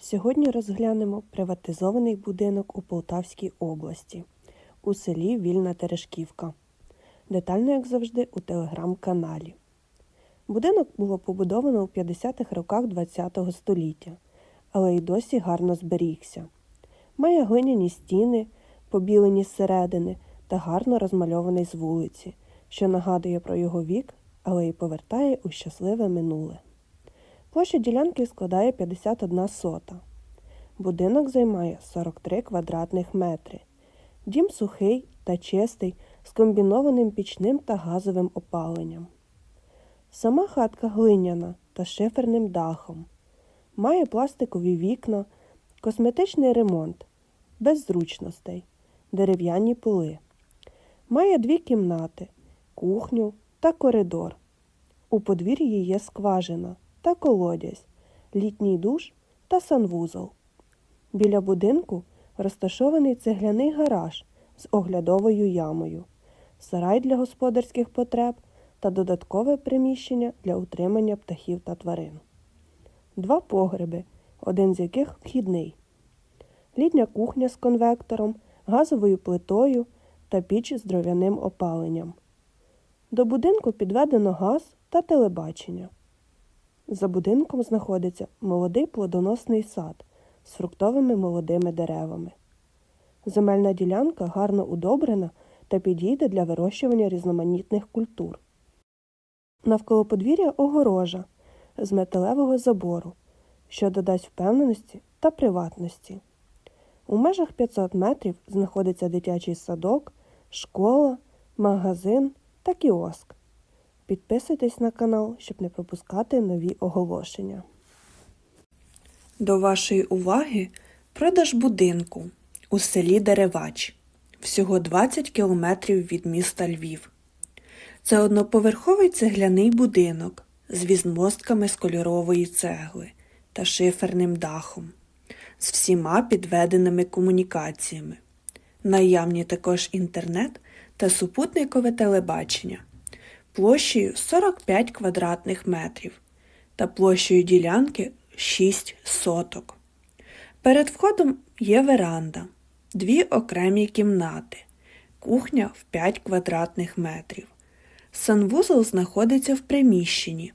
Сьогодні розглянемо приватизований будинок у Полтавській області у селі Вільна Терешківка. Детально, як завжди, у телеграм-каналі. Будинок було побудовано у 50-х роках ХХ століття, але й досі гарно зберігся. Має глиняні стіни, побілені зсередини та гарно розмальований з вулиці, що нагадує про його вік, але й повертає у щасливе минуле. Площа ділянки складає 51 сота. Будинок займає 43 квадратних метри. Дім сухий та чистий з комбінованим пічним та газовим опаленням. Сама хатка глиняна та шиферним дахом. Має пластикові вікна, косметичний ремонт, без зручностей, дерев'яні поли. Має дві кімнати, кухню та коридор. У подвір'ї є скважина та колодязь, літній душ та санвузол. Біля будинку розташований цегляний гараж з оглядовою ямою, сарай для господарських потреб та додаткове приміщення для утримання птахів та тварин. Два погреби, один з яких вхідний, літня кухня з конвектором, газовою плитою та піч з дров'яним опаленням. До будинку підведено газ та телебачення. За будинком знаходиться молодий плодоносний сад з фруктовими молодими деревами. Земельна ділянка гарно удобрена та підійде для вирощування різноманітних культур. Навколо подвір'я огорожа з металевого забору, що додасть впевненості та приватності. У межах 500 метрів знаходиться дитячий садок, школа, магазин та кіоск. Підписуйтесь на канал, щоб не пропускати нові оголошення. До вашої уваги продаж будинку у селі Деревач, всього 20 кілометрів від міста Львів. Це одноповерховий цегляний будинок з візмостками з кольорової цегли та шиферним дахом, з всіма підведеними комунікаціями. Наявні також інтернет та супутникове телебачення площею 45 квадратних метрів та площею ділянки 6 соток. Перед входом є веранда, дві окремі кімнати, кухня в 5 квадратних метрів. Санвузол знаходиться в приміщенні.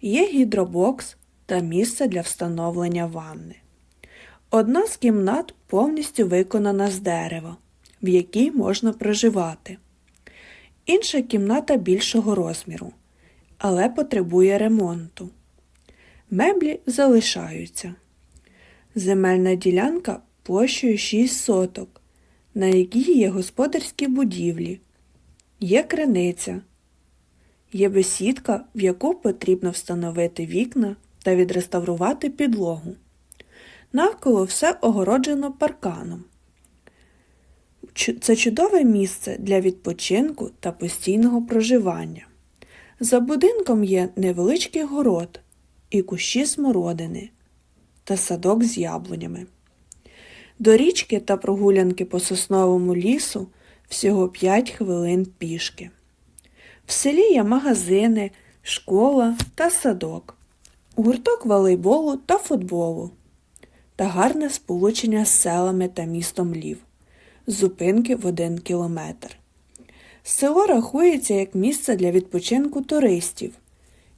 Є гідробокс та місце для встановлення ванни. Одна з кімнат повністю виконана з дерева, в якій можна проживати. Інша кімната більшого розміру, але потребує ремонту. Меблі залишаються. Земельна ділянка площею 6 соток, на якій є господарські будівлі, є криниця, є бесідка, в яку потрібно встановити вікна та відреставрувати підлогу. Навколо все огороджено парканом. Це чудове місце для відпочинку та постійного проживання. За будинком є невеличкий город і кущі смородини та садок з яблунями. До річки та прогулянки по сосновому лісу всього 5 хвилин пішки. В селі є магазини, школа та садок, гурток волейболу та футболу та гарне сполучення з селами та містом Лів зупинки в один кілометр. Село рахується як місце для відпочинку туристів.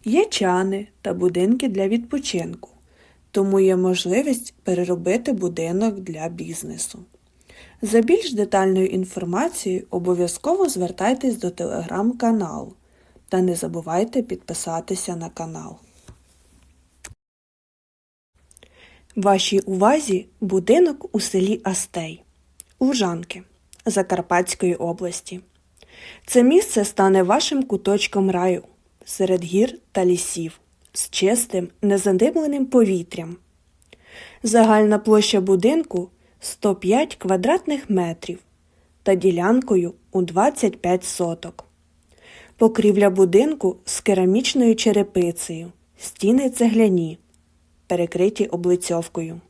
Є чани та будинки для відпочинку, тому є можливість переробити будинок для бізнесу. За більш детальною інформацією обов'язково звертайтесь до телеграм-каналу та не забувайте підписатися на канал. Вашій увазі будинок у селі Астей. Лужанки Закарпатської області. Це місце стане вашим куточком раю серед гір та лісів з чистим, незадимленим повітрям. Загальна площа будинку 105 квадратних метрів та ділянкою у 25 соток. Покрівля будинку з керамічною черепицею, стіни цегляні, перекриті облицьовкою.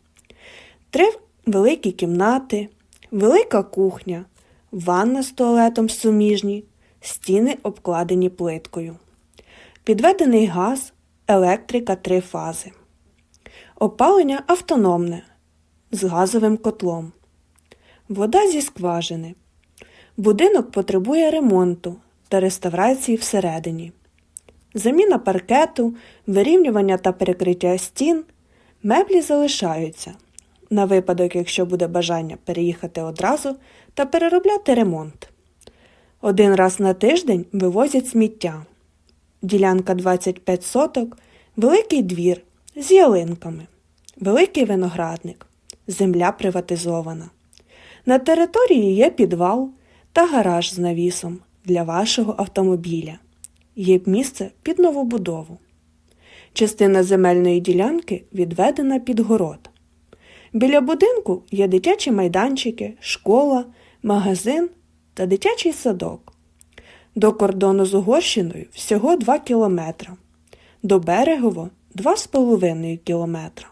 Три великі кімнати, велика кухня, ванна з туалетом суміжні, стіни обкладені плиткою. Підведений газ, електрика три фази. Опалення автономне з газовим котлом. Вода зі скважини. Будинок потребує ремонту та реставрації всередині. Заміна паркету, вирівнювання та перекриття стін. Меблі залишаються на випадок, якщо буде бажання переїхати одразу та переробляти ремонт. Один раз на тиждень вивозять сміття. Ділянка 25 соток, великий двір з ялинками, великий виноградник, земля приватизована. На території є підвал та гараж з навісом для вашого автомобіля. Є місце під новобудову. Частина земельної ділянки відведена під город. Біля будинку є дитячі майданчики, школа, магазин та дитячий садок. До кордону з Угорщиною всього 2 кілометра, до Берегово 2,5 кілометра.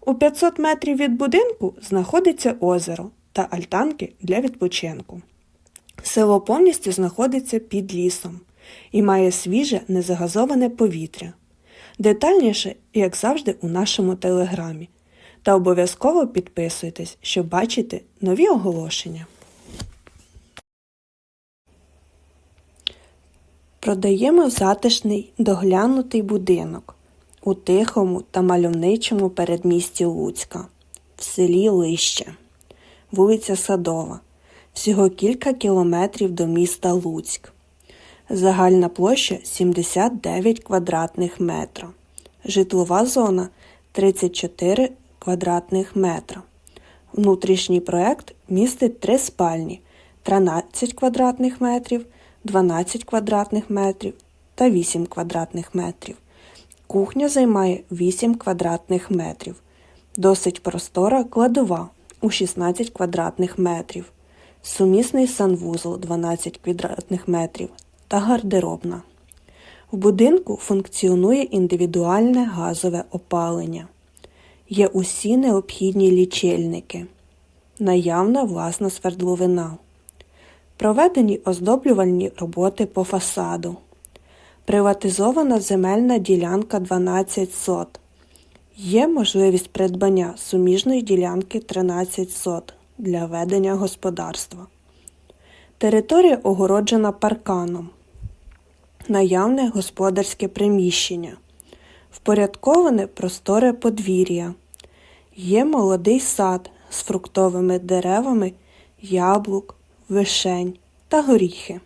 У 500 метрів від будинку знаходиться озеро та альтанки для відпочинку. Село повністю знаходиться під лісом і має свіже незагазоване повітря. Детальніше, як завжди, у нашому телеграмі. Та обов'язково підписуйтесь, щоб бачити нові оголошення. Продаємо затишний доглянутий будинок у тихому та мальовничому передмісті Луцька, в селі Лище, вулиця Садова, всього кілька кілометрів до міста Луцьк. Загальна площа 79 квадратних метра. Житлова зона 34 квадратних метра. Внутрішній проект містить три спальні 13 квадратних метрів, 12 квадратних метрів та 8 квадратних метрів. Кухня займає 8 квадратних метрів. Досить простора кладова у 16 квадратних метрів. Сумісний санвузол 12 квадратних метрів та гардеробна. В будинку функціонує індивідуальне газове опалення. Є усі необхідні лічильники, наявна власна свердловина, проведені оздоблювальні роботи по фасаду, приватизована земельна ділянка 12 сот. Є можливість придбання суміжної ділянки 13 сот для ведення господарства. Територія огороджена парканом. Наявне господарське приміщення. Впорядковане просторе подвір'я. Є молодий сад з фруктовими деревами, яблук, вишень та горіхи.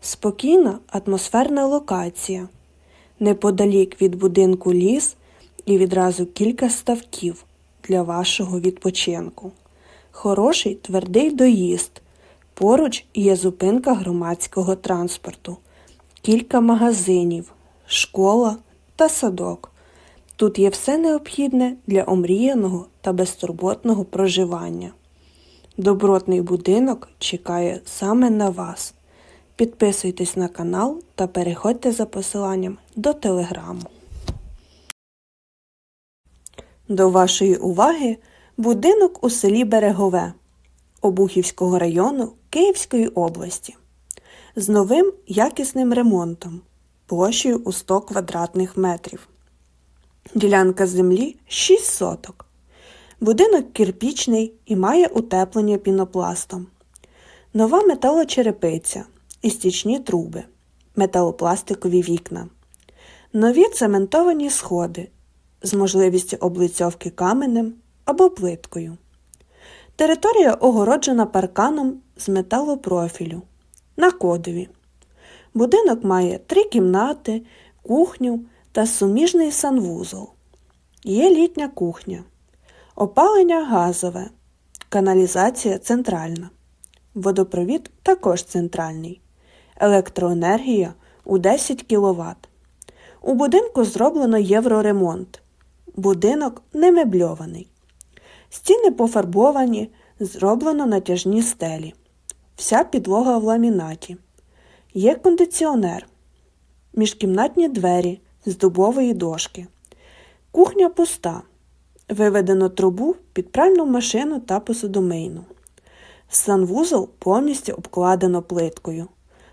Спокійна атмосферна локація. Неподалік від будинку ліс і відразу кілька ставків для вашого відпочинку. Хороший твердий доїзд. Поруч є зупинка громадського транспорту, кілька магазинів, школа та садок. Тут є все необхідне для омріяного та безтурботного проживання. Добротний будинок чекає саме на вас. Підписуйтесь на канал та переходьте за посиланням до телеграму. До вашої уваги будинок у селі Берегове Обухівського району Київської області з новим якісним ремонтом площею у 100 квадратних метрів. Ділянка землі 6 соток. Будинок кирпічний і має утеплення пінопластом. Нова металочерепиця і стічні труби, металопластикові вікна. Нові цементовані сходи з можливістю облицьовки каменем або плиткою. Територія огороджена парканом з металопрофілю на кодові. Будинок має три кімнати, кухню та суміжний санвузол. Є літня кухня, опалення газове, каналізація центральна. Водопровід також центральний. Електроенергія у 10 кВт. У будинку зроблено євроремонт. Будинок не мебльований. Стіни пофарбовані, зроблено натяжні стелі. Вся підлога в ламінаті. Є кондиціонер, міжкімнатні двері з дубової дошки. Кухня пуста. Виведено трубу під пральну машину та посудомийну. Санвузол повністю обкладено плиткою.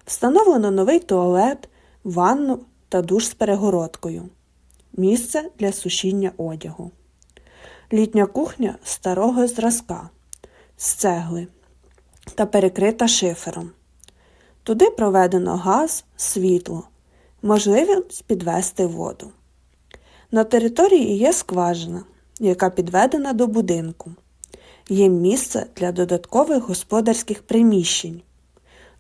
Встановлено новий туалет, ванну та душ з перегородкою. Місце для сушіння одягу. Літня кухня старого зразка з цегли та перекрита шифером. Туди проведено газ, світло, можливість підвести воду. На території є скважина, яка підведена до будинку. Є місце для додаткових господарських приміщень,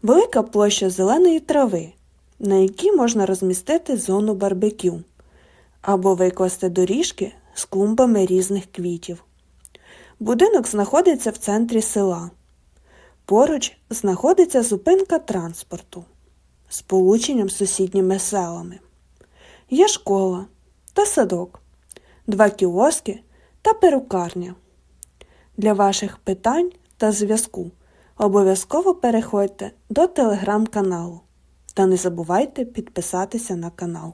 велика площа зеленої трави, на якій можна розмістити зону барбекю або викласти доріжки з клумбами різних квітів. Будинок знаходиться в центрі села. Поруч знаходиться зупинка транспорту з полученням з сусідніми селами. Є школа та садок, два кіоски та перукарня. Для ваших питань та зв'язку обов'язково переходьте до телеграм-каналу та не забувайте підписатися на канал.